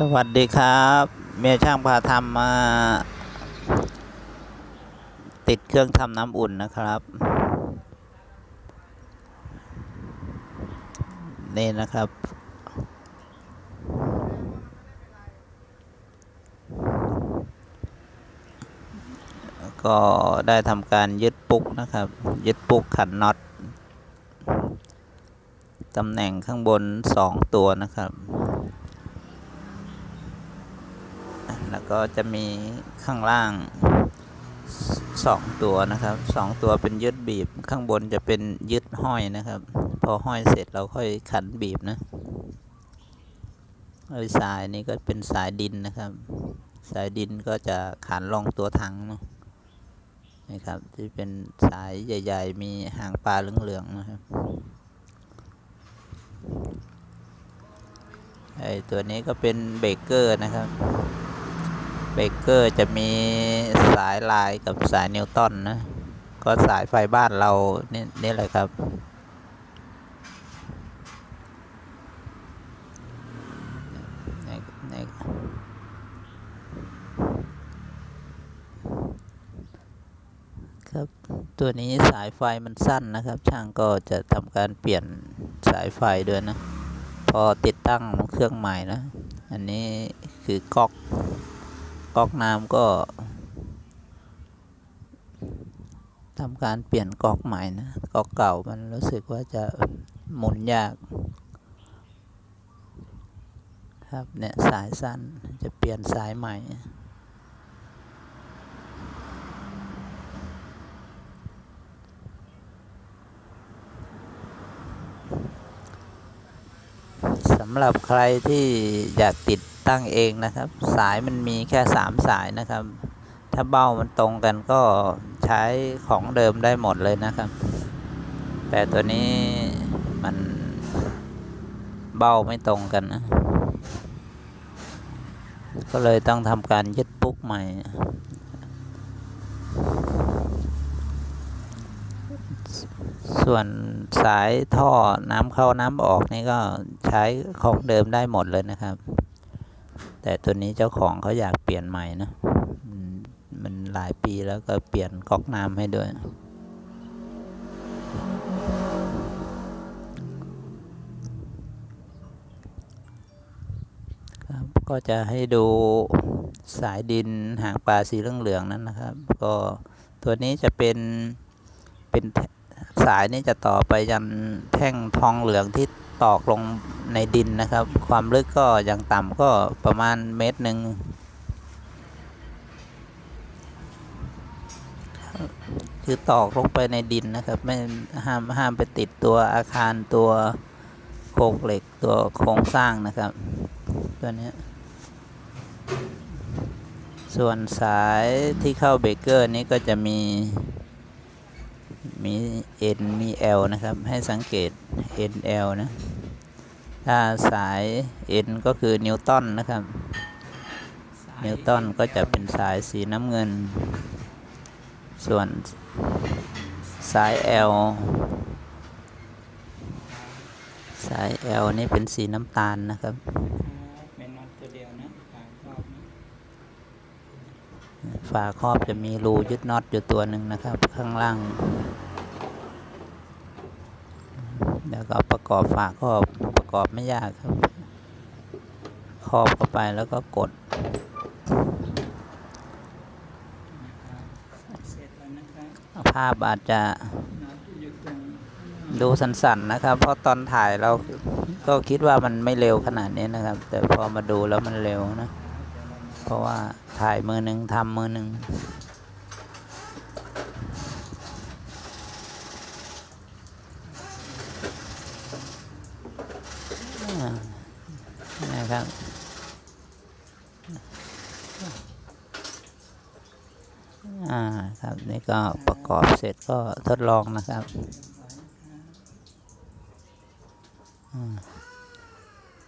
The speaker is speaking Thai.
สวัสดีครับ เมียช่างพาทำมา ติดเครื่องทำน้ำอุ่นนะครับ นี่นะครับ ก็ได้ทำการยึดปุกนะครับ ยึดปุกขันน็อตตำแหน่งข้างบนสองตัวนะครับ แล้วก็จะมีข้างล่างสองตัวนะครับสองตัวเป็นยึดบีบ ข้างบนจะเป็นยึดห้อยนะครับ พอห้อยเสร็จเราค่อยขันบีบนะไอ้สายนี้ก็เป็นสายดินนะครับ สายดินก็จะขันลงตัวถังเนาะนี่ครับที่เป็นสายใหญ่ ๆ มีหางปลาเหลืองๆนะครับไอ้ตัวนี้ก็เป็นเบเกอร์นะครับ เบรกเกอร์จะมีสายลายกับสายนิวตันนะ ก็สายไฟบ้านเรานี่นี่แหละครับนี่นี่ครับ ตัวนี้สายไฟมันสั้นนะครับ ช่างก็จะทำการเปลี่ยนสายไฟด้วยนะ พอติดตั้งเครื่องใหม่นะ อันนี้คือก๊อก ก๊อกน้ำก็ทำการเปลี่ยนก๊อกใหม่นะก๊อกเก่ามันรู้สึกว่าจะหมุนยาก ครับเนี่ยสายสั้นจะเปลี่ยนสายใหม่ สำหรับใครที่อยากติดตั้งเองนะครับ สายมันมีแค่สามสายนะครับ ถ้าเบ้ามันตรงกันก็ใช้ของเดิมได้หมดเลยนะครับ แต่ตัวนี้มันเบ้าไม่ตรงกันนะ ก็เลยต้องทำการยึดปุ๊กใหม่ ส่วนสายท่อน้ำเข้าน้ำออกนี่ก็ใช้ของเดิมได้หมดเลยนะครับ แต่ตัวนี้เจ้าของเขาอยากเปลี่ยนใหม่นะมมันหลายปีแล้วก็เปลี่ยนก๊อกน้ำให้ด้วย ครับก็จะให้ดูสายดินหางปลาสีเหลืองๆนั้นนะครับ ก็ตัวนี้จะเป็นเป็น สายนี้จะต่อไปยันแท่งทองเหลืองที่ตอกลงในดินนะครับ ความลึกก็อย่างต่ำก็ประมาณเมตรหนึ่งคือตอกลงไปในดินนะครับ ไม่ห้ามห้ามไปติดตัวอาคารตัวโครงเหล็กตัวโครงสร้างนะครับ ตัวนี้ ส่วนสายที่เข้าเบเกอร์นี้ก็จะมี มี N มี L นะครับ ให้สังเกต N L นะ ถ้าสาย N ก็คือนิวตันนะครับ นิวตันก็จะเป็นสายสีน้ำเงิน ส่วนสาย L สาย L นี่เป็นสีน้ำตาลนะครับเป็นน็อตตัวเดียวนะฝาครอบนะฝาครอบจะมีรูยึดน็อตอยู่ตัวหนึ่งนะครับ ข้างล่าง แล้วก็ประกอบฝาครอบประกอบไม่ยากครับครอบเข้าไปแล้วก็กดภาพอาจจะดูสันๆนะครับ เพราะตอนถ่ายเราก็คิดว่ามันไม่เร็วขนาดนี้นะครับ แต่พอมาดูแล้วมันเร็วนะ เพราะว่าถ่ายมือหนึ่งทำมือหนึ่ง นะครับ อ่าครับนี่ก็ประกอบเสร็จก็ทดลองนะครับ อ่า